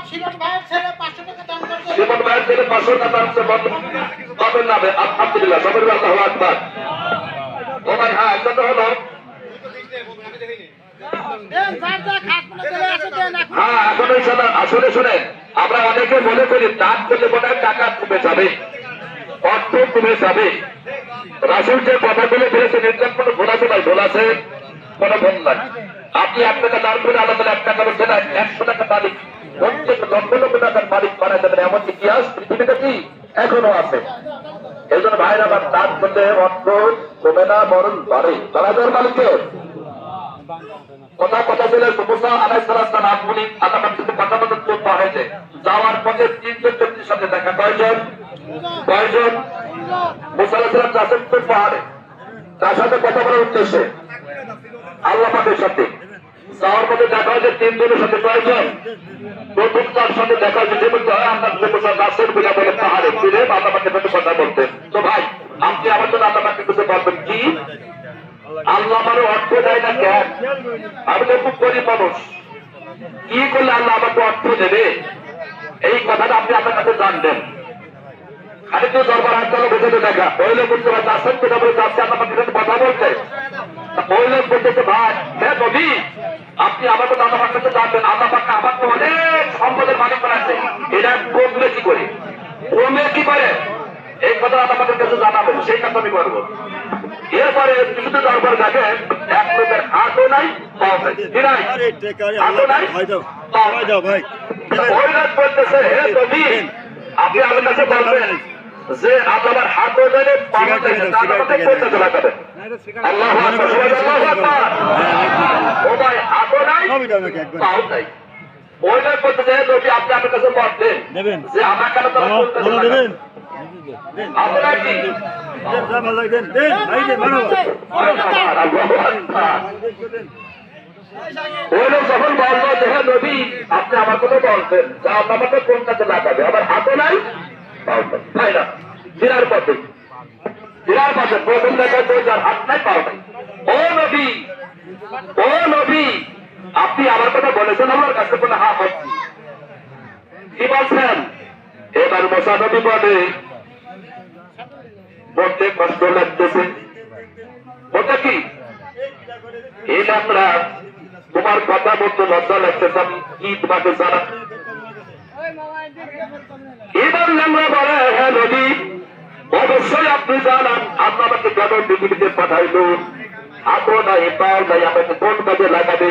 ভাইয়ের ছেলে পাঁচশো টাকা জীবন পাবেন না আলহামদুলিল্লাহ সবের আল্লাহ আকবার ও ভাই হ্যাঁ তো হলো। হ্যাঁ আসলে আমরা অনেকে মনে করি দান করলে বোধ হয় টাকা কমে যাবে অর্থ কমে যাবে। রাসুল যে কথাগুলো বলেছে নির্যাতন কোনো ভুল আছে ভাই ভুল আছে কোনো ভুল নাই। আপনি এক টাকা দান করে আলাদা এক টাকা বলছেন একশো এমন ইতিহাস, পৃথিবীতে কি এখনও আছে? এই জন্য ভাইরা আমার দান করলে অর্থ কমে না, বরং বাড়ে। তারা যার মালিককে কথা কথা বলে মুসা আলাই সালাম আপনি আল্লাহ কিন্তু কথা মতো চলতে হয়েছে। যাওয়ার পথে তিনজন ব্যক্তির সাথে দেখা। কয়জন? কয়জন? মুসা আলাহ সালাম যাচ্ছেন তো পাহাড়ে? তার সাথে কথা বলার উদ্দেশ্যে। আল্লাহ পাকের সাথে। যাওয়ার পথে দেখা হয়েছে তিনজনের সাথে কয়জন প্রথম তার সাথে দেখা হয়েছে যে বলতে হয় মুসা গাছের বিনা বলে পাহাড়ে ফিরে আল্লাহ পাকের সাথে কথা বলতে। তো ভাই, আপনি আমার জন্য আল্লাহ পাকে কিছু বলবেন কি? আল্লাহ আমারও অর্থ দেয় না কেন? আমি তো খুব গরিব মানুষ। কি করলে আল্লাহ আমাকে অর্থ দেবে? এই কথাটা আপনি আপনার কাছে জানবেন। খালি তো দরবার হাত চালো বোঝাতে দেখা। ওই লোক বলতে পারে যাচ্ছেন কোথা বলে আপনার সাথে কথা বলতে? তা ওই লোক বলতেছে, ভাই হ্যাঁ নবী আপনি আমার তো আল্লাহ কাছে জানবেন। আল্লাহ পাক আমার তো অনেক সম্পদের মালিক বানাচ্ছে এটা কমবে কি করে। কমে কি করে? এই কথা পাকের কাছে জানাবেন। সেই কথা আমি করব। এরপরে কিছু দরবার দেখে এক লোকের হাতও নাই পাও নাই। হাতও ভাই বলতেছে হে আপনি আমার কাছে বলবেন যে আপনার হাতও জানে পাও সিগারেট জানে খেয়ে তার দাও, কথা সিগারেট বলতে চলা যাবে আল্লাহ আল্লাহু বলতেছে হে নবী আপনি আমার কাছে দেবেন। যে আমার কেন দেবেন? আপনারা কি? দেন যা ভালো লাগে দেন দেন ভাই দেন আল্লাহু আকবার ওই লোক যখন বলল যে হ্যাঁ নবী আপনি আমার কথা বলছেন যা আমাকে কোন কাজে লাগাবে আমার হাতও নাই তাই না ফিরার পথে। ফিরার পথে। প্রথম দেখায় যার হাত নাই পাও নাই। ও নবী ও নবী আপনি আমার কথা বলেছেন, আমার কাছে বলে হা বলছি কি বলছেন? এবার মশা নবী বলে, বলতে কষ্ট লাগতেছে। ওটা কি? এই আমরা তোমার কথা বলতে লজ্জা লাগতেছে কি তোমাকে জানা এবার আমরা বলে হ্যাঁ নদী অবশ্যই আপনি জানান আল্লাহ আমাকে কেন পৃথিবীতে পাঠাইলো হাতও নাই পাও নাই, আমাকে কোন কাজে লাগাবে?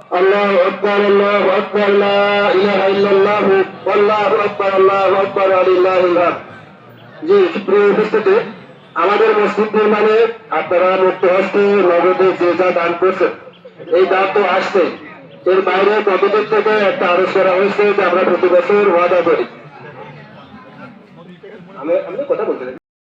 সব। আল্লাহ আকবার আল্লাহ আকবার, লা ইলাহা ইল্লাল্লাহ, আল্লাহু আকবার আল্লাহু আকবার আলিল্লাহিল হামদ জি উপস্থিতি, আমাদের মসজিদ নির্মাণে আপনারা মুক্ত হস্তে নগদে যে যা দান করছেন, এই দান তো আসছে। এর বাইরে কতদিন থেকে একটা আরোপ করা হয়েছে যে আমরা প্রতি বছর ওয়াদা করি? আমি আমি কথা বলতে